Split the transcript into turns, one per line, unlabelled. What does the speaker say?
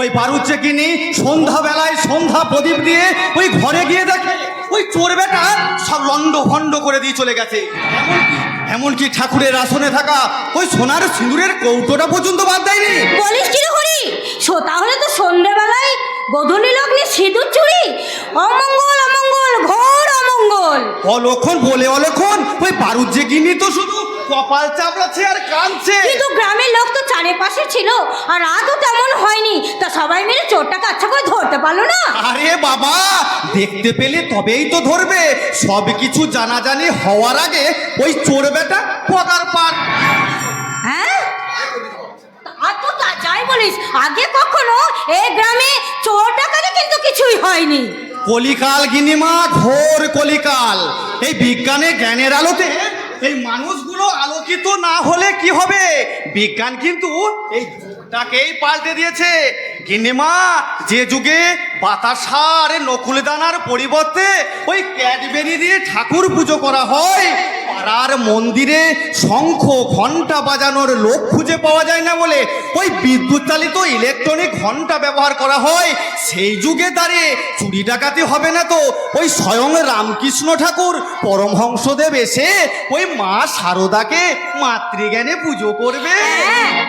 ওই বারুচ্ছে কিনি সন্ধ্যাবেলায় সন্ধ্যা প্রদীপ দিয়ে ওই ঘরে গিয়ে দেখে ওই চোর বেটা সব লন্ড ভন্ড করে দিয়ে চলে গেছে। এমনকি এমনকি ঠাকুরের আসনে থাকা ওই সোনার সিঁদুরের কৌটোটা পর্যন্ত বাদ দেয়নি।
বলিস কি হরি? সো তাহলে তো সন্ধ্যেবেলায় গধূলি লগ্নে সিঁদুর চুরি? অমঙ্গল অমঙ্গল ঘোর অমঙ্গল।
অলক্ষণ বলে অলক্ষণ ওই বারুজ্জে গিনি তো শুধু কপাল চাপড়াচ্ছে আর কাঁদছে
কিন্তু গ্রামের লোক তো চারিপাশে ছিল আর রাতও তেমন হয়নি। তা সবাই মিলে চোরটাকে আচ্ছা করে ধরতে পারল না।
আরে বাবা দেখতে পেলে তবেই তো ধরবে। সব কিছু জানাজানি হওয়ার আগে ওই চোর বেটা পদার পার।
হ্যাঁ? তো তা যাই বলিস। আগে কখনো এই গ্রামে চোর ডাকাতি কিন্তু কিছুই হয়নি।
কলিকাল গিনিমা ঘোর কলিকাল। এই বিজ্ঞানে জ্ঞানের আলোতে এই মানুষগুলো আলোকিত না হলে কি হবে? বিজ্ঞান কিন্তু এই যুগটাকেই পাল্টে দিয়েছে। কিনেমা যে যুগে বাতাসার নকুল দানার পরিবর্তে ওই ক্যাডবেরি দিয়ে ঠাকুর পুজো করা হয় পাড়ার মন্দিরে শঙ্খ ঘণ্টা বাজানোর লোক খুঁজে পাওয়া যায় না বলে ওই বিদ্যুৎ চালিত ইলেকট্রনিক ঘণ্টা ব্যবহার করা হয়। সেই যুগে তারে চুরি ডাকাতি হবে না তো। ওই স্বয়ং রামকৃষ্ণ ঠাকুর, পরমহংসদেব এসে ওই মা শারদাকে মাতৃজ্ঞানে পুজো করবে।
হ্যাঁ।